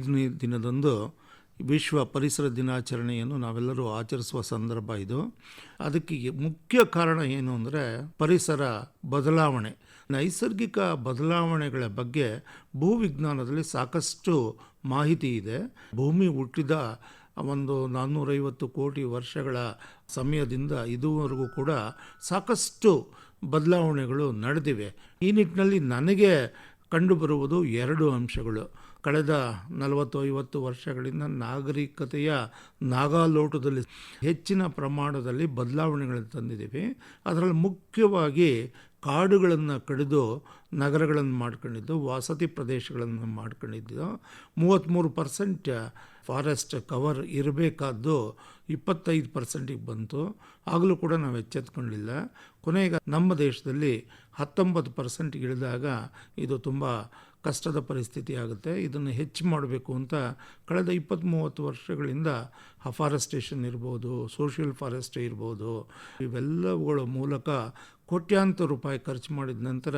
ಐದನೇ ದಿನದಂದು ವಿಶ್ವ ಪರಿಸರ ದಿನಾಚರಣೆಯನ್ನು ನಾವೆಲ್ಲರೂ ಆಚರಿಸುವ ಸಂದರ್ಭ ಇದು. ಅದಕ್ಕೆ ಮುಖ್ಯ ಕಾರಣ ಏನು ಅಂದರೆ ಪರಿಸರ ಬದಲಾವಣೆ. ನೈಸರ್ಗಿಕ ಬದಲಾವಣೆಗಳ ಬಗ್ಗೆ ಭೂವಿಜ್ಞಾನದಲ್ಲಿ ಸಾಕಷ್ಟು ಮಾಹಿತಿ ಇದೆ. ಭೂಮಿ ಹುಟ್ಟಿದ ಒಂದು ನಾನ್ನೂರೈವತ್ತು ಕೋಟಿ ವರ್ಷಗಳ ಸಮಯದಿಂದ ಇದುವರೆಗೂ ಕೂಡ ಸಾಕಷ್ಟು ಬದಲಾವಣೆಗಳು ನಡೆದಿವೆ. ಈ ನಿಟ್ಟಿನಲ್ಲಿ ನನಗೆ ಕಂಡುಬರುವುದು ಎರಡು ಅಂಶಗಳು. ಕಳೆದ ನಲವತ್ತು ಐವತ್ತು ವರ್ಷಗಳಿಂದ ನಾಗರಿಕತೆಯ ನಾಗಾಲೋಟದಲ್ಲಿ ಹೆಚ್ಚಿನ ಪ್ರಮಾಣದಲ್ಲಿ ಬದಲಾವಣೆಗಳನ್ನು ತಂದಿದ್ದೀವಿ. ಅದರಲ್ಲಿ ಮುಖ್ಯವಾಗಿ ಕಾಡುಗಳನ್ನು ಕಡಿದು ನಗರಗಳನ್ನು ಮಾಡ್ಕೊಂಡಿದ್ದು, ವಸತಿ ಪ್ರದೇಶಗಳನ್ನು ಮಾಡ್ಕೊಂಡಿದ್ದು. ಮೂವತ್ತ್ಮೂರು ಪರ್ಸೆಂಟ್ ಫಾರೆಸ್ಟ್ ಕವರ್ ಇರಬೇಕಾದ್ದು ಇಪ್ಪತ್ತೈದು ಪರ್ಸೆಂಟಿಗೆ ಬಂತು. ಆಗಲೂ ಕೂಡ ನಾವು ಎಚ್ಚೆತ್ಕೊಂಡಿಲ್ಲ. ಕೊನೆಗೆ ನಮ್ಮ ದೇಶದಲ್ಲಿ ಹತ್ತೊಂಬತ್ತು ಪರ್ಸೆಂಟ್ಗೆ ಇಳಿದಾಗ ಇದು ತುಂಬ ಕಷ್ಟದ ಪರಿಸ್ಥಿತಿ ಆಗುತ್ತೆ. ಇದನ್ನು ಹೆಚ್ಚು ಮಾಡಬೇಕು ಅಂತ ಕಳೆದ ಇಪ್ಪತ್ತ್ ಮೂವತ್ತು ವರ್ಷಗಳಿಂದ ಅಫಾರೆಸ್ಟೇಷನ್ ಇರ್ಬೋದು, ಸೋಷಿಯಲ್ ಫಾರೆಸ್ಟ್ರಿ ಇರ್ಬೋದು, ಇವೆಲ್ಲವುಗಳ ಮೂಲಕ ಕೋಟ್ಯಾಂತರ ರೂಪಾಯಿ ಖರ್ಚು ಮಾಡಿದ ನಂತರ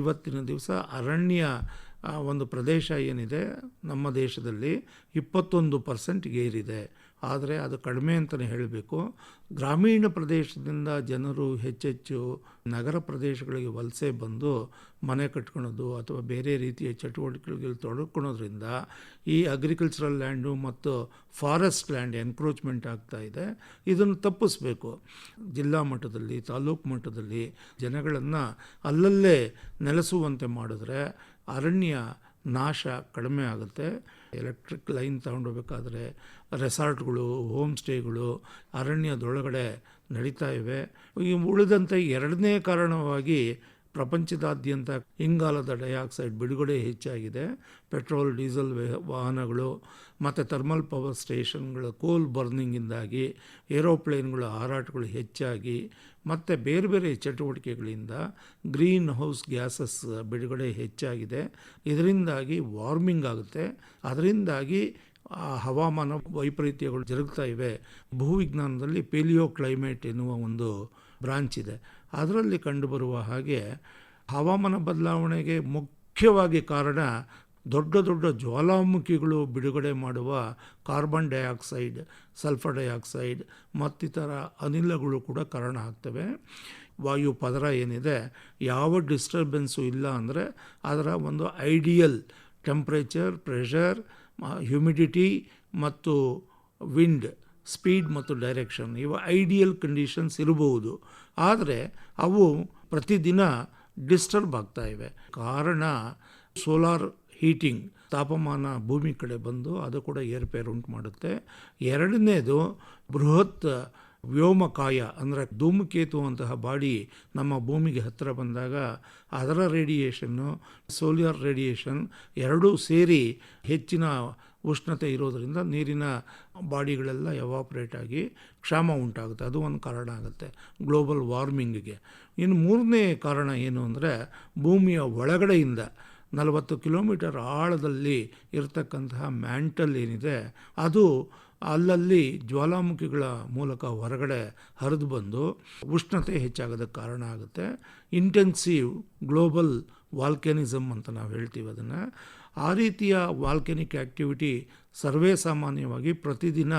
ಇವತ್ತಿನ ದಿವಸ ಅರಣ್ಯ ಒಂದು ಪ್ರದೇಶ ಏನಿದೆ, ನಮ್ಮ ದೇಶದಲ್ಲಿ ಇಪ್ಪತ್ತೊಂದು ಪರ್ಸೆಂಟ್ಗೆ ಏರಿದೆ. ಆದರೆ ಅದು ಕಡಿಮೆ ಅಂತಲೇ ಹೇಳಬೇಕು. ಗ್ರಾಮೀಣ ಪ್ರದೇಶದಿಂದ ಜನರು ಹೆಚ್ಚೆಚ್ಚು ನಗರ ಪ್ರದೇಶಗಳಿಗೆ ವಲಸೆ ಬಂದು ಮನೆ ಕಟ್ಕೊಳೋದು ಅಥವಾ ಬೇರೆ ರೀತಿಯ ಚಟುವಟಿಕೆಗಳಲ್ಲಿ ತೊಡಕೊಳ್ಳೋದ್ರಿಂದ ಈ ಅಗ್ರಿಕಲ್ಚರಲ್ ಲ್ಯಾಂಡು ಮತ್ತು ಫಾರೆಸ್ಟ್ ಲ್ಯಾಂಡ್ ಎನ್ಕ್ರೋಚ್ಮೆಂಟ್ ಆಗ್ತಾ ಇದೆ. ಇದನ್ನು ತಪ್ಪಿಸ್ಬೇಕು. ಜಿಲ್ಲಾ ಮಟ್ಟದಲ್ಲಿ, ತಾಲೂಕು ಮಟ್ಟದಲ್ಲಿ ಜನಗಳನ್ನು ಅಲ್ಲಲ್ಲೇ ನೆಲೆಸುವಂತೆ ಮಾಡಿದ್ರೆ ಅರಣ್ಯ ನಾಶ ಕಡಿಮೆ ಆಗುತ್ತೆ. ಎಲೆಕ್ಟ್ರಿಕ್ ಲೈನ್ ತಗೊಂಡೋಗ್ಬೇಕಾದ್ರೆ ರೆಸಾರ್ಟ್ಗಳು ಹೋಮ್ ಸ್ಟೇಗಳು ಅರಣ್ಯದೊಳಗಡೆ ನಡೀತಾ ಇವೆ. ಈ ಉಳಿದಂಥ ಎರಡನೇ ಕಾರಣವಾಗಿ ಪ್ರಪಂಚದಾದ್ಯಂತ ಇಂಗಾಲದ ಡೈಆಕ್ಸೈಡ್ ಬಿಡುಗಡೆ ಹೆಚ್ಚಾಗಿದೆ. ಪೆಟ್ರೋಲ್, ಡೀಸೆಲ್ ವಾಹನಗಳು ಮತ್ತು ಥರ್ಮಲ್ ಪವರ್ ಸ್ಟೇಷನ್ಗಳ ಕೋಲ್ ಬರ್ನಿಂಗಿಂದಾಗಿ, ಏರೋಪ್ಲೇನ್ಗಳ ಹಾರಾಟಗಳು ಹೆಚ್ಚಾಗಿ, ಮತ್ತು ಬೇರೆ ಬೇರೆ ಚಟುವಟಿಕೆಗಳಿಂದ ಗ್ರೀನ್ ಹೌಸ್ ಗ್ಯಾಸಸ್ ಬಿಡುಗಡೆ ಹೆಚ್ಚಾಗಿದೆ. ಇದರಿಂದಾಗಿ ವಾರ್ಮಿಂಗ್ ಆಗುತ್ತೆ. ಅದರಿಂದಾಗಿ ಆ ಹವಾಮಾನ ವೈಪರೀತ್ಯಗಳು ಜರುಗ್ತಾ ಇವೆ. ಭೂವಿಜ್ಞಾನದಲ್ಲಿ ಪೇಲಿಯೋ ಕ್ಲೈಮೇಟ್ ಎನ್ನುವ ಒಂದು ಬ್ರಾಂಚ್ ಇದೆ. ಅದರಲ್ಲಿ ಕಂಡುಬರುವ ಹಾಗೆ ಹವಾಮಾನ ಬದಲಾವಣೆಗೆ ಮುಖ್ಯವಾಗಿ ಕಾರಣ ದೊಡ್ಡ ದೊಡ್ಡ ಜ್ವಾಲಾಮುಖಿಗಳು ಬಿಡುಗಡೆ ಮಾಡುವ ಕಾರ್ಬನ್ ಡೈಆಕ್ಸೈಡ್, ಸಲ್ಫರ್ ಡೈಆಕ್ಸೈಡ್ ಮತ್ತಿತರ ಅನಿಲಗಳು ಕೂಡ ಕಾರಣ ಆಗ್ತವೆ. ವಾಯು ಪದರ ಏನಿದೆ, ಯಾವ ಡಿಸ್ಟರ್ಬೆನ್ಸು ಇಲ್ಲ ಅಂದರೆ ಅದರ ಒಂದು ಐಡಿಯಲ್ ಟೆಂಪ್ರೇಚರ್, ಪ್ರೆಷರ್ ಹ್ಯುಮಿಡಿಟಿ ಮತ್ತು ವಿಂಡ್, ಸ್ಪೀಡ್ ಮತ್ತು ಡೈರೆಕ್ಷನ್ ಇವು ಐಡಿಯಲ್ ಕಂಡೀಷನ್ಸ್ ಇರಬಹುದು. ಆದರೆ ಅವು ಪ್ರತಿದಿನ ಡಿಸ್ಟರ್ಬ್ ಆಗ್ತಾ ಇವೆ. ಕಾರಣ ಸೋಲಾರ್ ಹೀಟಿಂಗ್ ತಾಪಮಾನ ಭೂಮಿ ಕಡೆ ಬಂದು ಅದು ಕೂಡ ಏರ್ಪೇರು ಉಂಟು ಮಾಡುತ್ತೆ. ಎರಡನೇದು ಬೃಹತ್ ವ್ಯೋಮಕಾಯ ಅಂದರೆ ಧೂಮಕೇತು ಅಂತಹ ಬಾಡಿ ನಮ್ಮ ಭೂಮಿಗೆ ಹತ್ತಿರ ಬಂದಾಗ ಅದರ ರೇಡಿಯೇಷನ್ನು ಸೋಲಿಯರ್ ರೇಡಿಯೇಷನ್ ಎರಡೂ ಸೇರಿ ಹೆಚ್ಚಿನ ಉಷ್ಣತೆ ಇರೋದರಿಂದ ನೀರಿನ ಬಾಡಿಗಳೆಲ್ಲ ಎವಾಪ್ರೇಟ್ ಆಗಿ ಕ್ಷಾಮ ಉಂಟಾಗುತ್ತೆ. ಅದು ಒಂದು ಕಾರಣ ಆಗುತ್ತೆ ಗ್ಲೋಬಲ್ ವಾರ್ಮಿಂಗಿಗೆ ಇನ್ನು ಮೂರನೇ ಕಾರಣ ಏನು ಅಂದರೆ ಭೂಮಿಯ ಒಳಗಡೆಯಿಂದ ನಲವತ್ತು ಕಿಲೋಮೀಟರ್ ಆಳದಲ್ಲಿ ಇರತಕ್ಕಂತಹ ಮ್ಯಾಂಟಲ್ ಏನಿದೆ, ಅದು ಅಲ್ಲಲ್ಲಿ ಜ್ವಾಲಾಮುಖಿಗಳ ಮೂಲಕ ಹೊರಗಡೆ ಹರಿದು ಬಂದು ಉಷ್ಣತೆ ಹೆಚ್ಚಾಗೋದಕ್ಕೆ ಕಾರಣ ಆಗುತ್ತೆ. ಇಂಟೆನ್ಸಿವ್ ಗ್ಲೋಬಲ್ ವಾಲ್ಕೆನಿಸಮ್ ಅಂತ ನಾವು ಹೇಳ್ತೀವಿ ಅದನ್ನು. ಆ ರೀತಿಯ ವಾಲ್ಕೆನಿಕ್ ಆ್ಯಕ್ಟಿವಿಟಿ ಸರ್ವೇ ಸಾಮಾನ್ಯವಾಗಿ ಪ್ರತಿದಿನ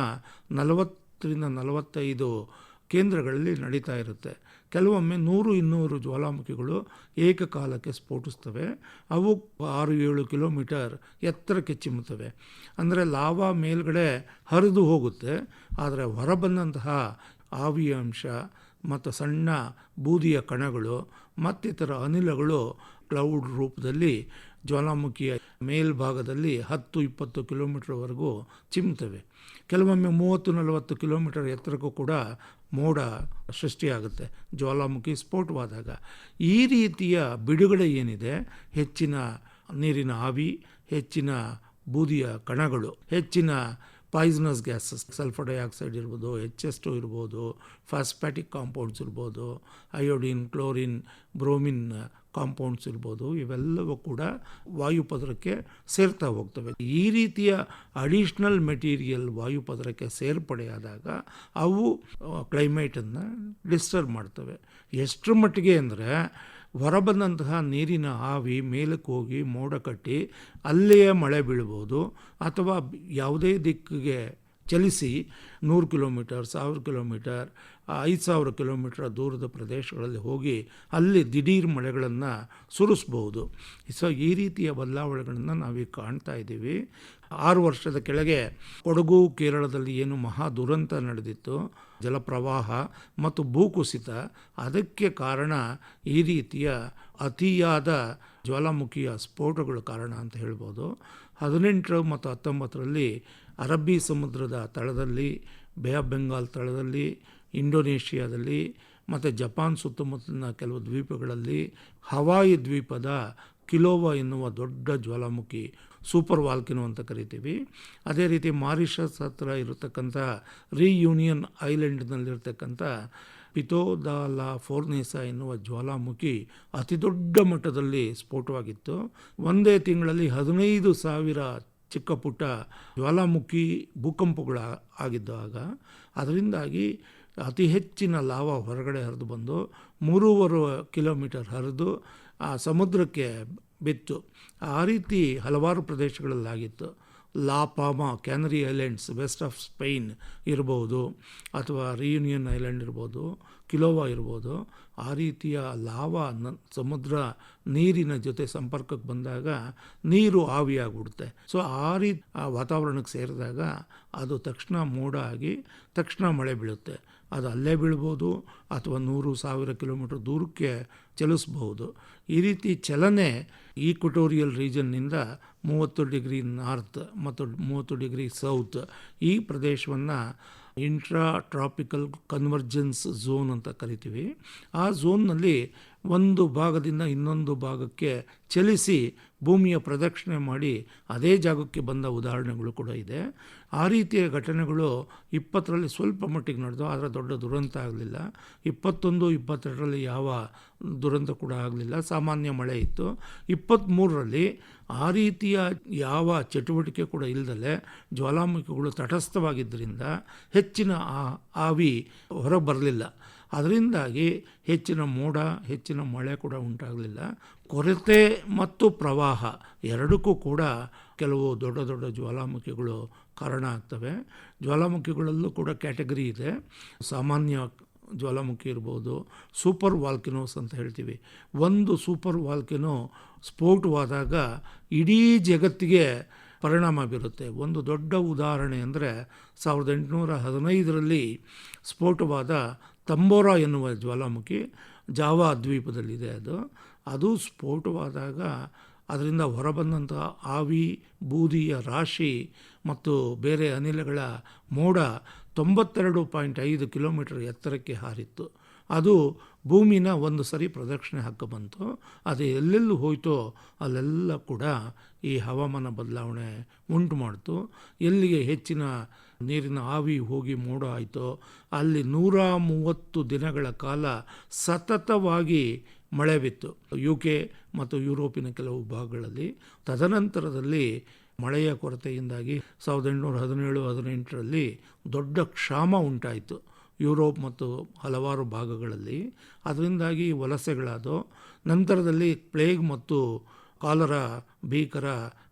ನಲವತ್ತರಿಂದ ನಲವತ್ತೈದು ಕೇಂದ್ರಗಳಲ್ಲಿ ನಡೀತಾ ಇರುತ್ತೆ. ಕೆಲವೊಮ್ಮೆ ನೂರು ಇನ್ನೂರು ಜ್ವಾಲಾಮುಖಿಗಳು ಏಕಕಾಲಕ್ಕೆ ಸ್ಫೋಟಿಸ್ತವೆ. ಅವು ಆರು ಏಳು ಕಿಲೋಮೀಟರ್ ಎತ್ತರಕ್ಕೆ ಚಿಮ್ಮುತ್ತವೆ. ಅಂದರೆ ಲಾವಾ ಮೇಲ್ಗಡೆ ಹರಿದು ಹೋಗುತ್ತೆ. ಆದರೆ ಹೊರಬಂದಂತಹ ಆವಿಯ ಅಂಶ ಮತ್ತು ಸಣ್ಣ ಬೂದಿಯ ಕಣಗಳು ಮತ್ತಿತರ ಅನಿಲಗಳು ಕ್ಲೌಡ್ ರೂಪದಲ್ಲಿ ಜ್ವಾಲಾಮುಖಿಯ ಮೇಲ್ಭಾಗದಲ್ಲಿ ಹತ್ತು ಇಪ್ಪತ್ತು ಕಿಲೋಮೀಟರ್ವರೆಗೂ ಚಿಮ್ತವೆ ಕೆಲವೊಮ್ಮೆ ಮೂವತ್ತು ನಲವತ್ತು ಕಿಲೋಮೀಟರ್ ಎತ್ತರಕ್ಕೂ ಕೂಡ ಮೋಡ ಸೃಷ್ಟಿಯಾಗುತ್ತೆ, ಜ್ವಾಲಾಮುಖಿ ಸ್ಫೋಟವಾದಾಗ ಈ ರೀತಿಯ ಬಿಡುಗಡೆ ಏನಿದೆ? ಹೆಚ್ಚಿನ ನೀರಿನ ಆವಿ, ಹೆಚ್ಚಿನ ಬೂದಿಯ ಕಣಗಳು, ಹೆಚ್ಚಿನ ಪಾಯ್ಸನಸ್ ಗ್ಯಾಸಸ್ ಸಲ್ಫರ್ ಡೈಆಕ್ಸೈಡ್ ಇರ್ಬೋದು ಎಚ್ ಎಸ್ ಟು ಇರ್ಬೋದು ಫಾಸ್ಪ್ಯಾಟಿಕ್ ಕಾಂಪೌಂಡ್ಸ್ ಇರ್ಬೋದು ಅಯೋಡಿನ್ ಕ್ಲೋರಿನ್ ಬ್ರೋಮಿನ್ ಕಾಂಪೌಂಡ್ಸ್ ಇರ್ಬೋದು, ಇವೆಲ್ಲವೂ ಕೂಡ ವಾಯುಪದರಕ್ಕೆ ಸೇರ್ತಾ ಹೋಗ್ತವೆ. ಈ ರೀತಿಯ ಅಡಿಷ್ನಲ್ ಮೆಟೀರಿಯಲ್ ವಾಯುಪದರಕ್ಕೆ ಸೇರ್ಪಡೆಯಾದಾಗ ಅವು ಕ್ಲೈಮೇಟನ್ನು ಡಿಸ್ಟರ್ಬ್ ಮಾಡ್ತವೆ. ಎಷ್ಟರ ಮಟ್ಟಿಗೆ ಅಂದರೆ ಹೊರಬಂದಂತಹ ನೀರಿನ ಆವಿ ಮೇಲಕ್ಕೆ ಹೋಗಿ ಮೋಡ ಕಟ್ಟಿ ಅಲ್ಲಿಯೇ ಮಳೆ ಬೀಳ್ಬೋದು ಅಥವಾ ಯಾವುದೇ ದಿಕ್ಕಿಗೆ ಚಲಿಸಿ ನೂರು ಕಿಲೋಮೀಟರ್, ಸಾವಿರ ಕಿಲೋಮೀಟರ್ ಐದು ಸಾವಿರ ಕಿಲೋಮೀಟರ್ ದೂರದ ಪ್ರದೇಶಗಳಲ್ಲಿ ಹೋಗಿ ಅಲ್ಲಿ ದಿಢೀರ್ ಮಳೆಗಳನ್ನು ಸುರಿಸ್ಬೋದು ಸೊ ಈ ರೀತಿಯ ಬದಲಾವಣೆಗಳನ್ನು ನಾವೀಗ ಕಾಣ್ತಾ ಇದ್ದೀವಿ. ಆರು ವರ್ಷದ ಕೆಳಗೆ ಕೊಡಗು, ಕೇರಳದಲ್ಲಿ ಏನು ಮಹಾ ದುರಂತ ನಡೆದಿತ್ತು. ಜಲಪ್ರವಾಹ ಮತ್ತು ಭೂಕುಸಿತ. ಅದಕ್ಕೆ ಕಾರಣ ಈ ರೀತಿಯ ಅತಿಯಾದ ಜ್ವಾಲಾಮುಖಿಯ ಸ್ಫೋಟಗಳು ಕಾರಣ ಅಂತ ಹೇಳ್ಬೋದು. ಹದಿನೆಂಟು ಮತ್ತು ಹತ್ತೊಂಬತ್ತರಲ್ಲಿ ಅರಬ್ಬಿ ಸಮುದ್ರದ ತಳದಲ್ಲಿ, ಬೇ ಆಫ್ ಬೆಂಗಾಲ್ ತಳದಲ್ಲಿ, ಇಂಡೋನೇಷ್ಯಾದಲ್ಲಿ ಮತ್ತು ಜಪಾನ್ ಸುತ್ತಮುತ್ತಲಿನ ಕೆಲವು ದ್ವೀಪಗಳಲ್ಲಿ ಹವಾಯಿ ದ್ವೀಪದ ಕಿಲೋವಾ ಎನ್ನುವ ದೊಡ್ಡ ಜ್ವಾಲಾಮುಖಿ, ಸೂಪರ್ ವಾಲ್ಕಿನೋ ಅಂತ ಕರಿತೀವಿ. ಅದೇ ರೀತಿ ಮಾರಿಷಸ್ ಹತ್ರ ಇರತಕ್ಕಂಥ ರೀಯೂನಿಯನ್ ಐಲ್ಯಾಂಡ್ನಲ್ಲಿರ್ತಕ್ಕಂಥ ಪಿತೋದಾಲಾ ಫೋರ್ನೇಸ ಎನ್ನುವ ಜ್ವಾಲಾಮುಖಿ ಅತಿ ದೊಡ್ಡ ಮಟ್ಟದಲ್ಲಿ ಸ್ಫೋಟವಾಗಿತ್ತು. ಒಂದೇ ತಿಂಗಳಲ್ಲಿ ಹದಿನೈದು ಸಾವಿರ ಚಿಕ್ಕ ಪುಟ್ಟ ಜ್ವಾಲಾಮುಖಿ ಭೂಕಂಪಗಳ ಆಗಿದ್ದಾಗ ಅದರಿಂದಾಗಿ ಅತಿ ಹೆಚ್ಚಿನ ಲಾವ ಹೊರಗಡೆ ಹರಿದು ಬಂದು ಮೂರುವರೆ ಕಿಲೋಮೀಟರ್ ಹರಿದು ಆ ಸಮುದ್ರಕ್ಕೆ ಬಿತ್ತು. ಆ ರೀತಿ ಹಲವಾರು ಪ್ರದೇಶಗಳಲ್ಲಾಗಿತ್ತು. La Palma Canary Islands, west of Spain ಇರ್ಬೋದು ಅಥವಾ ರಿಯೂನಿಯನ್ ಐಲ್ಯಾಂಡ್ ಇರ್ಬೋದು, ಕಿಲೋವಾ ಇರ್ಬೋದು, ಆ ರೀತಿಯ ಲಾವಾ ನ, ಸಮುದ್ರ ನೀರಿನ ಜೊತೆ ಸಂಪರ್ಕಕ್ಕೆ ಬಂದಾಗ ನೀರು ಆವಿಯಾಗ್ಬಿಡುತ್ತೆ. ಸೊ ಆ ರೀತಿ ಆ ವಾತಾವರಣಕ್ಕೆ ಸೇರಿದಾಗ ಅದು ತಕ್ಷಣ ಮೋಡ ಆಗಿ ತಕ್ಷಣ ಮಳೆ ಬೀಳುತ್ತೆ. ಅದು ಅಲ್ಲೇ ಬೀಳ್ಬೋದು ಅಥವಾ ನೂರು ಸಾವಿರ ಕಿಲೋಮೀಟ್ರ್ ದೂರಕ್ಕೆ ಚಲಿಸ್ಬಹುದು ಈ ರೀತಿ ಚಲನೆ ಈಕ್ವಟೋರಿಯಲ್ ರೀಜನ್ನಿಂದ ಮೂವತ್ತು ಡಿಗ್ರಿ ನಾರ್ತ್ ಮತ್ತು ಮೂವತ್ತು ಡಿಗ್ರಿ ಸೌತ್ ಈ ಪ್ರದೇಶವನ್ನು ಇಂಟ್ರಾ ಟ್ರಾಪಿಕಲ್ ಕನ್ವರ್ಜೆನ್ಸ್ ಝೋನ್ ಅಂತ ಕರಿತೀವಿ. ಆ ಝೋನ್ನಲ್ಲಿ ಒಂದು ಭಾಗದಿಂದ ಇನ್ನೊಂದು ಭಾಗಕ್ಕೆ ಚಲಿಸಿ ಭೂಮಿಯ ಪ್ರದಕ್ಷಿಣೆ ಮಾಡಿ ಅದೇ ಜಾಗಕ್ಕೆ ಬಂದ ಉದಾಹರಣೆಗಳು ಕೂಡ ಇದೆ. ಆ ರೀತಿಯ ಘಟನೆಗಳು ಇಪ್ಪತ್ತರಲ್ಲಿ ಸ್ವಲ್ಪ ಮಟ್ಟಿಗೆ ನಡೆದು, ಆದರೆ ದೊಡ್ಡ ದುರಂತ ಆಗಲಿಲ್ಲ. ಇಪ್ಪತ್ತೊಂದು, ಇಪ್ಪತ್ತೆರಡರಲ್ಲಿ ಯಾವ ದುರಂತ ಕೂಡ ಆಗಲಿಲ್ಲ. ಸಾಮಾನ್ಯ ಮಳೆ ಇತ್ತು. ಇಪ್ಪತ್ತ್ಮೂರರಲ್ಲಿ ಆ ರೀತಿಯ ಯಾವ ಚಟುವಟಿಕೆ ಕೂಡ ಇಲ್ಲದಲೆ ಜ್ವಾಲಾಮುಖಿಗಳು ತಟಸ್ಥವಾಗಿದ್ದರಿಂದ ಹೆಚ್ಚಿನ ಆ, ಆವಿ ಹೊರಗೆ ಬರಲಿಲ್ಲ. ಅದರಿಂದಾಗಿ ಹೆಚ್ಚಿನ ಮೋಡ, ಹೆಚ್ಚಿನ ಮಳೆ ಕೂಡ ಉಂಟಾಗಲಿಲ್ಲ. ಕೊರತೆ ಮತ್ತು ಪ್ರವಾಹ ಎರಡಕ್ಕೂ ಕೂಡ ಕೆಲವು ದೊಡ್ಡ ದೊಡ್ಡ ಜ್ವಾಲಾಮುಖಿಗಳು ಕಾರಣ ಆಗ್ತವೆ. ಜ್ವಾಲಾಮುಖಿಗಳಲ್ಲೂ ಕೂಡ ಕ್ಯಾಟಗರಿ ಇದೆ. ಸಾಮಾನ್ಯ ಜ್ವಾಲಾಮುಖಿ ಇರ್ಬೋದು, ಸೂಪರ್ ವಾಲ್ಕಿನೋಸ್ ಅಂತ ಹೇಳ್ತೀವಿ. ಒಂದು ಸೂಪರ್ ವಾಲ್ಕಿನೋ ಸ್ಫೋಟವಾದಾಗ ಇಡೀ ಜಗತ್ತಿಗೆ ಪರಿಣಾಮ ಬೀರುತ್ತೆ. ಒಂದು ದೊಡ್ಡ ಉದಾಹರಣೆ ಅಂದರೆ ಸಾವಿರದ ಎಂಟುನೂರ ಹದಿನೈದರಲ್ಲಿ ಸ್ಫೋಟವಾದ ತಂಬೋರಾ ಎನ್ನುವ ಜ್ವಾಲಾಮುಖಿ ಜಾವಾ ದ್ವೀಪದಲ್ಲಿದೆ ಅದು. ಅದು ಸ್ಫೋಟವಾದಾಗ ಅದರಿಂದ ಹೊರಬಂದಂಥ ಆವಿ ಬೂದಿಯ ರಾಶಿ ಮತ್ತು ಬೇರೆ ಅನಿಲಗಳ ಮೋಡ ತೊಂಬತ್ತೆರಡು ಪಾಯಿಂಟ್ ಐದು ಕಿಲೋಮೀಟರ್ ಎತ್ತರಕ್ಕೆ ಹಾರಿತ್ತು. ಅದು ಭೂಮಿನ ಒಂದು ಸರಿ ಪ್ರದಕ್ಷಿಣೆ ಹಾಕ ಬಂತು, ಅದು ಎಲ್ಲೆಲ್ಲೂ ಹೋಯ್ತೋ ಅಲ್ಲೆಲ್ಲ ಕೂಡ ಈ ಹವಾಮಾನ ಬದಲಾವಣೆ ಉಂಟು ಮಾಡ್ತು. ಎಲ್ಲಿಗೆ ಹೆಚ್ಚಿನ ನೀರಿನ ಆವಿ ಹೋಗಿ ಮೋಡ ಆಯಿತೋ, ಅಲ್ಲಿ ನೂರ ಮೂವತ್ತು ದಿನಗಳ ಕಾಲ ಸತತವಾಗಿ ಮಳೆ ಬಿತ್ತು. ಯು ಕೆ ಮತ್ತು ಯುರೋಪಿನ ಕೆಲವು ಭಾಗಗಳಲ್ಲಿ ತದನಂತರದಲ್ಲಿ ಮಳೆಯ ಕೊರತೆಯಿಂದಾಗಿ ಸಾವಿರದ ಎಂಟುನೂರ ಹದಿನೇಳು, ಹದಿನೆಂಟರಲ್ಲಿ ದೊಡ್ಡ ಕ್ಷಾಮ ಉಂಟಾಯಿತು. ಯುರೋಪ್ ಮತ್ತು ಹಲವಾರು ಭಾಗಗಳಲ್ಲಿ. ಅದರಿಂದಾಗಿ ವಲಸೆಗಳಾದವು ನಂತರದಲ್ಲಿ ಪ್ಲೇಗ್ ಮತ್ತು ಕಾಲರ ಭೀಕರ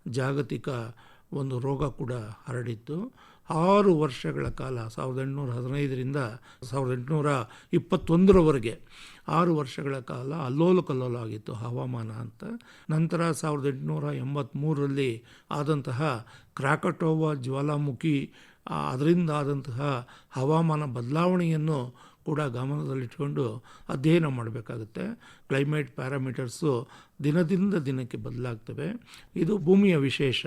ಜಾಗತಿಕ ಒಂದು ರೋಗ ಕೂಡ ಹರಡಿತ್ತು. ಆರು ವರ್ಷಗಳ ಕಾಲ, ಸಾವಿರದ ಎಂಟುನೂರ ಹದಿನೈದರಿಂದ ಸಾವಿರದ ಎಂಟುನೂರ ಇಪ್ಪತ್ತೊಂದರವರೆಗೆ ಆರು ವರ್ಷಗಳ ಕಾಲ ಅಲ್ಲೋಲು ಕಲ್ಲೋಲ ಆಗಿತ್ತು ಹವಾಮಾನ ಅಂತ. ನಂತರ ಸಾವಿರದ ಎಂಟುನೂರ ಎಂಬತ್ತ್ಮೂರರಲ್ಲಿ ಆದಂತಹ ಕ್ರಾಕಟೋವಾ ಜ್ವಾಲಾಮುಖಿ ಅದರಿಂದ ಆದಂತಹ ಹವಾಮಾನ ಬದಲಾವಣೆಯನ್ನು ಕೂಡ ಗಮನದಲ್ಲಿಟ್ಕೊಂಡು ಅಧ್ಯಯನ ಮಾಡಬೇಕಾಗುತ್ತೆ. ಕ್ಲೈಮೇಟ್ ಪ್ಯಾರಾಮೀಟರ್ಸು ದಿನದಿಂದ ದಿನಕ್ಕೆ ಬದಲಾಗ್ತವೆ. ಇದು ಭೂಮಿಯ ವಿಶೇಷ.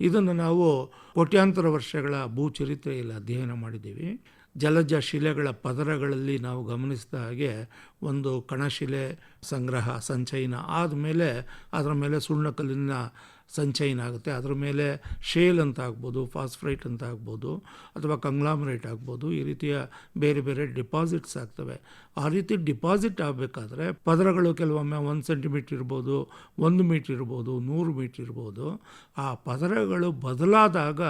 ಇದನ್ನು ನಾವು ಕೋಟ್ಯಾಂತರ ವರ್ಷಗಳ ಭೂಚರಿತ್ರೆಯಲ್ಲಿ ಅಧ್ಯಯನ ಮಾಡಿದ್ದೀವಿ. ಜಲಜ ಶಿಲೆಗಳ ಪದರಗಳಲ್ಲಿ ನಾವು ಗಮನಿಸಿದ ಹಾಗೆ ಒಂದು ಕಣಶಿಲೆ ಸಂಗ್ರಹ, ಸಂಚಯನ ಆದಮೇಲೆ ಅದರ ಮೇಲೆ ಸುಣ್ಣಕಲ್ಲಿನ ಸಂಚಯನ ಆಗುತ್ತೆ. ಅದರ ಮೇಲೆ ಶೇಲ್ ಅಂತ ಆಗ್ಬೋದು ಫಾಸ್ಫ್ರೈಟ್ ಅಂತ ಆಗ್ಬೋದು, ಅಥವಾ ಕಂಗ್ಲಾಮರೇಟ್ ಆಗ್ಬೋದು, ಈ ರೀತಿಯ ಬೇರೆ ಬೇರೆ ಡಿಪಾಸಿಟ್ಸ್ ಆಗ್ತವೆ. ಆ ರೀತಿ ಡಿಪಾಸಿಟ್ ಆಗಬೇಕಾದ್ರೆ ಪದರಗಳು ಕೆಲವೊಮ್ಮೆ ಒಂದು ಸೆಂಟಿಮೀಟ್ರ್ ಇರ್ಬೋದು, ಒಂದು ಮೀಟ್ರ್ ಇರ್ಬೋದು, ನೂರು ಮೀಟ್ರ್ ಇರ್ಬೋದು. ಆ ಪದರಗಳು ಬದಲಾದಾಗ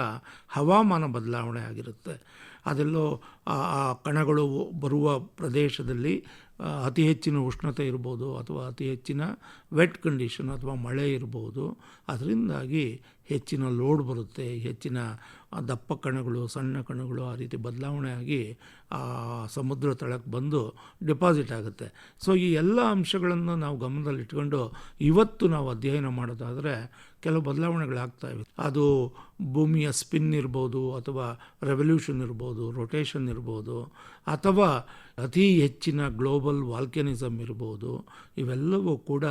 ಹವಾಮಾನ ಬದಲಾವಣೆ ಆಗಿರುತ್ತೆ. ಅದೆಲ್ಲೋ ಆ ಕಣಗಳು ಬರುವ ಪ್ರದೇಶದಲ್ಲಿ ಅತಿ ಹೆಚ್ಚಿನ ಉಷ್ಣತೆ ಇರ್ಬೋದು ಅಥವಾ ಅತಿ ಹೆಚ್ಚಿನ ವೆಟ್ ಕಂಡೀಷನ್ ಅಥವಾ ಮಳೆ ಇರ್ಬೋದು. ಅದರಿಂದಾಗಿ ಹೆಚ್ಚಿನ ಲೋಡ್ ಬರುತ್ತೆ, ಹೆಚ್ಚಿನ ದಪ್ಪ ಕಣಗಳು, ಸಣ್ಣ ಕಣಗಳು ಆ ರೀತಿ ಬದಲಾವಣೆ ಆಗಿ ಆ ಸಮುದ್ರ ತಳಕ್ಕೆ ಬಂದು ಡೆಪಾಸಿಟ್ ಆಗುತ್ತೆ. ಸೊ ಈ ಎಲ್ಲ ಅಂಶಗಳನ್ನು ನಾವು ಗಮನದಲ್ಲಿಟ್ಕೊಂಡು ಇವತ್ತು ನಾವು ಅಧ್ಯಯನ ಮಾಡೋದಾದರೆ ಕೆಲವು ಬದಲಾವಣೆಗಳಾಗ್ತಾ ಇವೆ. ಅದು ಭೂಮಿಯ ಸ್ಪಿನ್ ಇರ್ಬೋದು ಅಥವಾ ರೆವಲ್ಯೂಷನ್ ಇರ್ಬೋದು ರೊಟೇಷನ್ ಇರ್ಬೋದು, ಅಥವಾ ಅತಿ ಹೆಚ್ಚಿನ ಗ್ಲೋಬಲ್ ವಾಲ್ಕೆನಿಸಮ್ ಇರ್ಬೋದು, ಇವೆಲ್ಲವೂ ಕೂಡ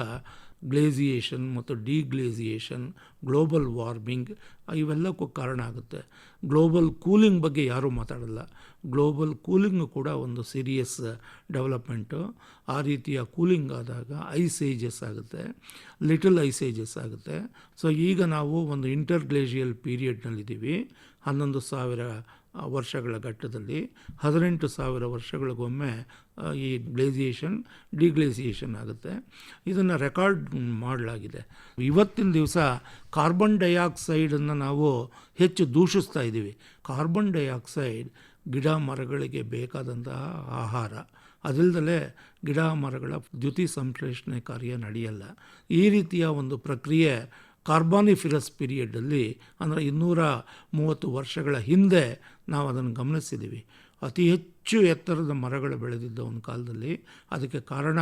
ಗ್ಲೇಸಿಯೇಷನ್ ಮತ್ತು ಡಿಗ್ಲೇಸಿಯೇಷನ್, ಗ್ಲೋಬಲ್ ವಾರ್ಮಿಂಗ್ ಇವೆಲ್ಲಕ್ಕೂ ಕಾರಣ ಆಗುತ್ತೆ. ಗ್ಲೋಬಲ್ ಕೂಲಿಂಗ್ ಬಗ್ಗೆ ಯಾರೂ ಮಾತಾಡಲ್ಲ. ಗ್ಲೋಬಲ್ ಕೂಲಿಂಗ್ ಕೂಡ ಒಂದು ಸೀರಿಯಸ್ ಡೆವಲಪ್ಮೆಂಟು. ಆ ರೀತಿಯ ಕೂಲಿಂಗ್ ಆದಾಗ ಐಸ್ ಏಜಸ್ ಆಗುತ್ತೆ. ಲಿಟಲ್ ಐಸ್ ಏಜಸ್ ಆಗುತ್ತೆ. ಸೊ ಈಗ ನಾವು ಒಂದು ಇಂಟರ್ ಗ್ಲೇಷಿಯಲ್ ಪೀರಿಯಡ್ನಲ್ಲಿದ್ದೀವಿ. ಹನ್ನೊಂದು ಸಾವಿರ ವರ್ಷಗಳ ಘಟ್ಟದಲ್ಲಿ ಹದಿನೆಂಟು ಸಾವಿರ ವರ್ಷಗಳಿಗೊಮ್ಮೆ ಈ ಗ್ಲೇಸಿಯೇಷನ್, ಡಿಗ್ಲೇಸಿಯೇಷನ್ ಆಗುತ್ತೆ. ಇದನ್ನು ರೆಕಾರ್ಡ್ ಮಾಡಲಾಗಿದೆ. ಇವತ್ತಿನ ದಿವಸ ಕಾರ್ಬನ್ ಡೈಆಕ್ಸೈಡನ್ನು ನಾವು ಹೆಚ್ಚು ದೂಷಿಸ್ತಾ ಇದ್ದೀವಿ. ಕಾರ್ಬನ್ ಡೈಆಕ್ಸೈಡ್ ಗಿಡ ಮರಗಳಿಗೆ ಬೇಕಾದಂತಹ ಆಹಾರ. ಅದಿಲ್ಲದಲೇ ಗಿಡ ಮರಗಳ ದ್ಯುತಿ ಸಂಶ್ಲೇಷಣೆ ಕಾರ್ಯ ನಡೆಯಲ್ಲ. ಈ ರೀತಿಯ ಒಂದು ಪ್ರಕ್ರಿಯೆ ಕಾರ್ಬಾನಿಫಿರಸ್ ಪೀರಿಯಡಲ್ಲಿ ಅಂದರೆ ಇನ್ನೂರ ಮೂವತ್ತು ವರ್ಷಗಳ ಹಿಂದೆ ನಾವು ಅದನ್ನು ಗಮನಿಸಿದ್ದೀವಿ. ಅತಿ ಹೆಚ್ಚು ಎತ್ತರದ ಮರಗಳು ಬೆಳೆದಿದ್ದ ಒಂದು ಕಾಲದಲ್ಲಿ ಅದಕ್ಕೆ ಕಾರಣ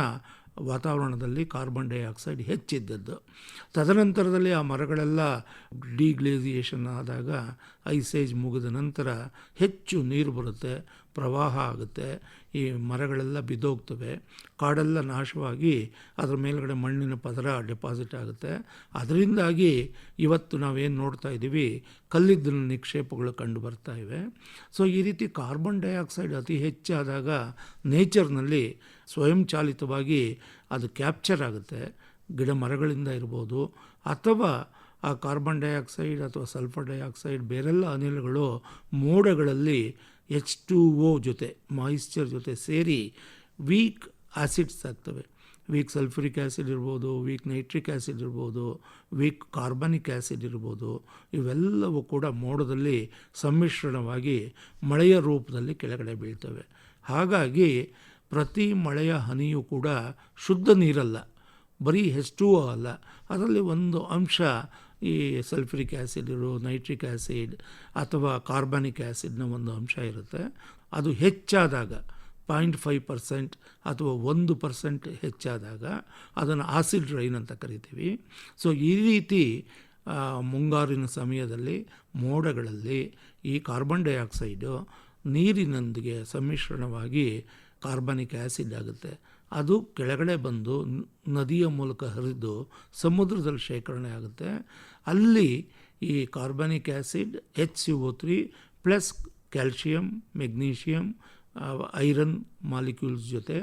ವಾತಾವರಣದಲ್ಲಿ ಕಾರ್ಬನ್ ಡೈಆಕ್ಸೈಡ್ ಹೆಚ್ಚಿದ್ದದ್ದು. ತದನಂತರದಲ್ಲಿ ಆ ಮರಗಳೆಲ್ಲ ಡಿಗ್ಲೇಸಿಯೇಷನ್ ಆದಾಗ ಐಸೇಜ್ ಮುಗಿದ ನಂತರ ಹೆಚ್ಚು ನೀರು ಬರುತ್ತೆ. ಪ್ರವಾಹ ಆಗುತ್ತೆ, ಈ ಮರಗಳೆಲ್ಲ ಬಿದ್ದೋಗ್ತವೆ, ಕಾಡೆಲ್ಲ ನಾಶವಾಗಿ ಅದರ ಮೇಲ್ಗಡೆ ಮಣ್ಣಿನ ಪದರ ಡೆಪಾಸಿಟ್ ಆಗುತ್ತೆ. ಅದರಿಂದಾಗಿ ಇವತ್ತು ನಾವೇನು ನೋಡ್ತಾ ಇದ್ದೀವಿ ಕಲ್ಲಿದ್ದಲ ನಿಕ್ಷೇಪಗಳು ಕಂಡು ಬರ್ತಾ ಇವೆ. ಸೊ, ಈ ರೀತಿ ಕಾರ್ಬನ್ ಡೈಆಕ್ಸೈಡ್ ಅತಿ ಹೆಚ್ಚಾದಾಗ ನೇಚರ್ನಲ್ಲಿ ಸ್ವಯಂಚಾಲಿತವಾಗಿ ಅದು ಕ್ಯಾಪ್ಚರ್ ಆಗುತ್ತೆ. ಗಿಡ ಮರಗಳಿಂದ ಇರ್ಬೋದು, ಅಥವಾ ಆ ಕಾರ್ಬನ್ ಡೈಆಕ್ಸೈಡ್ ಅಥವಾ ಸಲ್ಫರ್ ಡೈಆಕ್ಸೈಡ್ ಬೇರೆಲ್ಲ ಅನಿಲಗಳು ಮೋಡಗಳಲ್ಲಿ ಎಚ್ ಟು ಓ ಜೊತೆ ಮಾಯಿಶ್ಚರ್ ಜೊತೆ ಸೇರಿ ವೀಕ್ ಆ್ಯಸಿಡ್ಸ್ ಆಗ್ತವೆ. ವೀಕ್ ಸಲ್ಫ್ಯೂರಿಕ್ ಆ್ಯಸಿಡ್ ಇರ್ಬೋದು ವೀಕ್ ನೈಟ್ರಿಕ್ ಆ್ಯಸಿಡ್ ಇರ್ಬೋದು ವೀಕ್ ಕಾರ್ಬನಿಕ್ ಆ್ಯಸಿಡ್ ಇರ್ಬೋದು, ಇವೆಲ್ಲವೂ ಕೂಡ ಮೋಡದಲ್ಲಿ ಸಮ್ಮಿಶ್ರಣವಾಗಿ ಮಳೆಯ ರೂಪದಲ್ಲಿ ಕೆಳಗಡೆ ಬೀಳ್ತವೆ. ಹಾಗಾಗಿ ಪ್ರತಿ ಮಳೆಯ ಹನಿಯೂ ಕೂಡ ಶುದ್ಧ ನೀರಲ್ಲ, ಬರೀ ಹೆಚ್ಚು ಅಲ್ಲ, ಅದರಲ್ಲಿ ಒಂದು ಅಂಶ ಈ ಸಲ್ಫ್ರಿಕ್ ಆ್ಯಸಿಡ್ ಇರೋ ನೈಟ್ರಿಕ್ ಆ್ಯಸಿಡ್ ಅಥವಾ ಕಾರ್ಬನಿಕ್ ಆ್ಯಸಿಡ್ನ ಒಂದು ಅಂಶ ಇರುತ್ತೆ. ಅದು ಹೆಚ್ಚಾದಾಗ ಪಾಯಿಂಟ್ ಫೈವ್ ಪರ್ಸೆಂಟ್ ಅಥವಾ ಒಂದು ಪರ್ಸೆಂಟ್ ಹೆಚ್ಚಾದಾಗ ಅದನ್ನು ಆಸಿಡ್ ರೈನ್ ಅಂತ ಕರಿತೀವಿ. ಸೊ, ಈ ರೀತಿ ಮುಂಗಾರಿನ ಸಮಯದಲ್ಲಿ ಮೋಡಗಳಲ್ಲಿ ಈ ಕಾರ್ಬನ್ ಡೈಆಕ್ಸೈಡು ನೀರಿನೊಂದಿಗೆ ಸಮ್ಮಿಶ್ರಣವಾಗಿ ಕಾರ್ಬನಿಕ್ ಆ್ಯಸಿಡ್ ಆಗುತ್ತೆ. ಅದು ಕೆಳಗಡೆ ಬಂದು ನದಿಯ ಮೂಲಕ ಹರಿದು ಸಮುದ್ರದಲ್ಲಿ ಶೇಖರಣೆ ಆಗುತ್ತೆ. ಅಲ್ಲಿ ಈ carbonic acid H C O three plus calcium, magnesium iron molecules ಜೊತೆ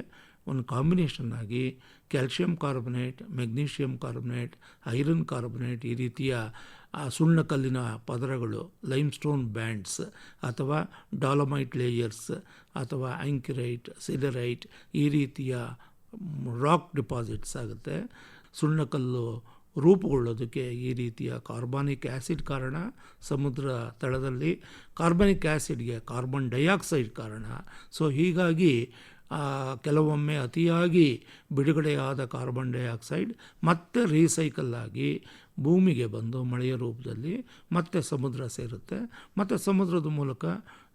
ಒಂದು ಕಾಂಬಿನೇಷನ್ ಆಗಿ calcium carbonate, magnesium carbonate, iron carbonate ಈ ರೀತಿಯ ಆ ಸುಣ್ಣಕಲ್ಲಿನ ಪದರಗಳು ಲೈಮ್ಸ್ಟೋನ್ ಬ್ಯಾಂಡ್ಸ್ ಅಥವಾ ಡಾಲಮೈಟ್ ಲೇಯರ್ಸ್ ಅಥವಾ ಆಂಕಿರೈಟ್ ಸಿಡರೈಟ್ ಈ ರೀತಿಯ ರಾಕ್ ಡಿಪಾಸಿಟ್ಸ್ ಆಗುತ್ತೆ. ಸುಣ್ಣಕಲ್ಲು ರೂಪುಗೊಳ್ಳೋದಕ್ಕೆ ಈ ರೀತಿಯ ಕಾರ್ಬಾನಿಕ್ ಆ್ಯಸಿಡ್ ಕಾರಣ, ಸಮುದ್ರ ತಳದಲ್ಲಿ ಕಾರ್ಬನಿಕ್ ಆ್ಯಸಿಡ್ಗೆ ಕಾರ್ಬನ್ ಡೈಆಕ್ಸೈಡ್ ಕಾರಣ. ಸೊ ಹೀಗಾಗಿ ಕೆಲವೊಮ್ಮೆ ಅತಿಯಾಗಿ ಬಿಡುಗಡೆಯಾದ ಕಾರ್ಬನ್ ಡೈಆಕ್ಸೈಡ್ ಮತ್ತೆ ರೀಸೈಕಲ್ ಆಗಿ ಭೂಮಿಗೆ ಬಂದು ಮಳೆಯ ರೂಪದಲ್ಲಿ ಮತ್ತೆ ಸಮುದ್ರ ಸೇರುತ್ತೆ. ಮತ್ತು ಸಮುದ್ರದ ಮೂಲಕ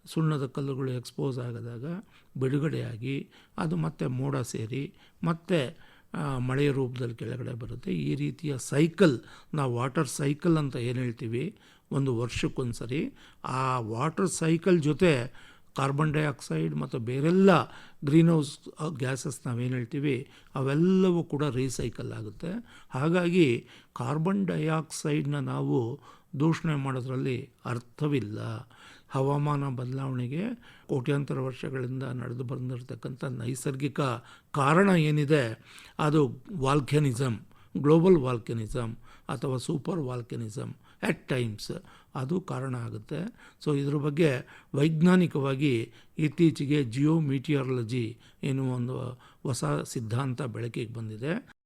ಸುಣ್ಣದ ಕಲ್ಲುಗಳು ಎಕ್ಸ್ಪೋಸ್ ಆಗದಾಗ ಬಿಡುಗಡೆಯಾಗಿ ಅದು ಮತ್ತೆ ಮೋಡ ಸೇರಿ ಮತ್ತೆ ಮಳೆಯ ರೂಪದಲ್ಲಿ ಕೆಳಗಡೆ ಬರುತ್ತೆ. ಈ ರೀತಿಯ ಸೈಕಲ್ ನಾವು ವಾಟರ್ ಸೈಕಲ್ ಅಂತ ಏನು ಹೇಳ್ತೀವಿ? ಒಂದು ವರ್ಷಕ್ಕೊಂದು ಸರಿ ಆ ವಾಟರ್ ಸೈಕಲ್ ಜೊತೆ ಕಾರ್ಬನ್ ಡೈಆಕ್ಸೈಡ್ ಮತ್ತು ಬೇರೆಲ್ಲ ಗ್ರೀನ್ ಹೌಸ್ ಗ್ಯಾಸಸ್ ನಾವೇನು ಹೇಳ್ತೀವಿ, ಅವೆಲ್ಲವೂ ಕೂಡ ರೀಸೈಕಲ್ ಆಗುತ್ತೆ. ಹಾಗಾಗಿ ಕಾರ್ಬನ್ ಡೈಆಕ್ಸೈಡ್ನ ನಾವು ದೂಷಣೆ ಮಾಡೋದ್ರಲ್ಲಿ ಅರ್ಥವಿಲ್ಲ. ಹವಾಮಾನ ಬದಲಾವಣೆಗೆ ಕೋಟ್ಯಾಂತರ ವರ್ಷಗಳಿಂದ ನಡೆದು ಬಂದಿರತಕ್ಕಂಥ ನೈಸರ್ಗಿಕ ಕಾರಣ ಏನಿದೆ, ಅದು ವಾಲ್ಕೆನಿಸಮ್ ಗ್ಲೋಬಲ್ ವಾಲ್ಕೆನಿಸಮ್ ಅಥವಾ ಸೂಪರ್ ವಾಲ್ಕೆನಿಸಮ್ ಎಟ್ ಟೈಮ್ಸ್. ಅದು ಕಾರಣ ಆಗುತ್ತೆ. ಸೊ ಇದ್ರ ಬಗ್ಗೆ ವೈಜ್ಞಾನಿಕವಾಗಿ ಇತ್ತೀಚೆಗೆ ಜಿಯೋ ಮೀಟಿಯಾರಲಜಿ ಎನ್ನುವ ಒಂದು ಹೊಸ ಸಿದ್ಧಾಂತ ಬೆಳಕಿಗೆ ಬಂದಿದೆ.